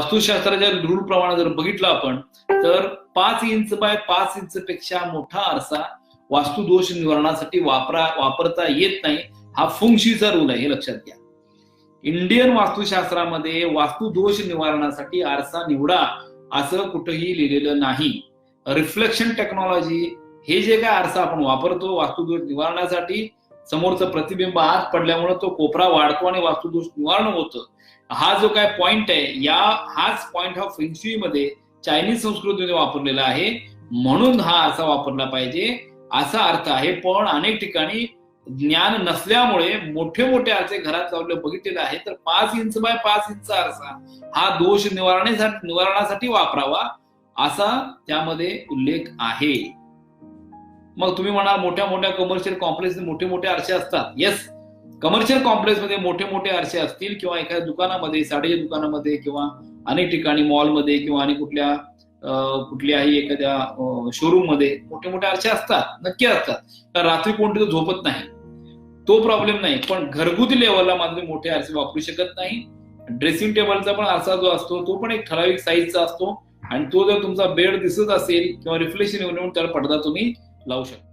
वास्तुशास्त्राच्या rule प्रमाणे जर बघितलं आपण तर पाच इंच बाय पाच इंच पेक्षा मोठा आरसा वास्तू दोष निवारणासाठी वापरा वापरता येत नाही. हा फुंगशीचा रूल आहे हे लक्षात घ्या. इंडियन वास्तुशास्त्रामध्ये वास्तू दोष निवारणासाठी आरसा निवडा असं कुठंही लिहिलेलं नाही. रिफ्लेक्शन टेक्नॉलॉजी हे जे काय आरसा आपण वापरतो वास्तुदोष निवारणासाठी समोरचं प्रतिबिंब आत पडल्यामुळे तो कोपरा वाढतो आणि वास्तुदोष निवारण होतं. हा जो काय पॉइंट आहे या हाच पॉइंट हा फेन्स्युई मध्ये चायनीज संस्कृतीमध्ये वापरलेला आहे. म्हणून हा असा वापरला पाहिजे. असा अर्थ आहे पण अनेक ठिकाणी ज्ञान नसल्यामुळे मोठे मोठे आरसे घरात लावले बघितलेले आहे. तर पाच इंच बाय पाच इंच आरसा हा दोष निवारणासाठी निवारणासाठी वापरावा असा त्यामध्ये उल्लेख आहे. मग तुम्ही म्हणाल मोठ्या मोठ्या कमर्शियल कॉम्प्लेक्स मोठे मोठे आरसे असतात. येस कमर्शियल कॉम्प्लेक्समध्ये मोठे मोठे आरसे असतील किंवा एखाद्या दुकानामध्ये साडीच्या दुकानामध्ये किंवा अनेक ठिकाणी मॉलमध्ये किंवा आणि कुठल्या कुठल्याही एखाद्या शोरूममध्ये मोठे मोठे आरसे असतात. नक्की असतात. तर रात्री कोणते तो झोपत नाही. तो प्रॉब्लेम नाही. पण घरगुती लेवलला मात्र मोठे आरसे वापरू शकत नाही. ड्रेसिंग टेबलचा पण आरसा जो असतो तो पण एक ठराविक साईजचा असतो. आणि तो जर तुमचा बेड दिसत असेल किंवा रिफ्लेक्शन येऊन त्याला पडदा तुम्ही लावू शकता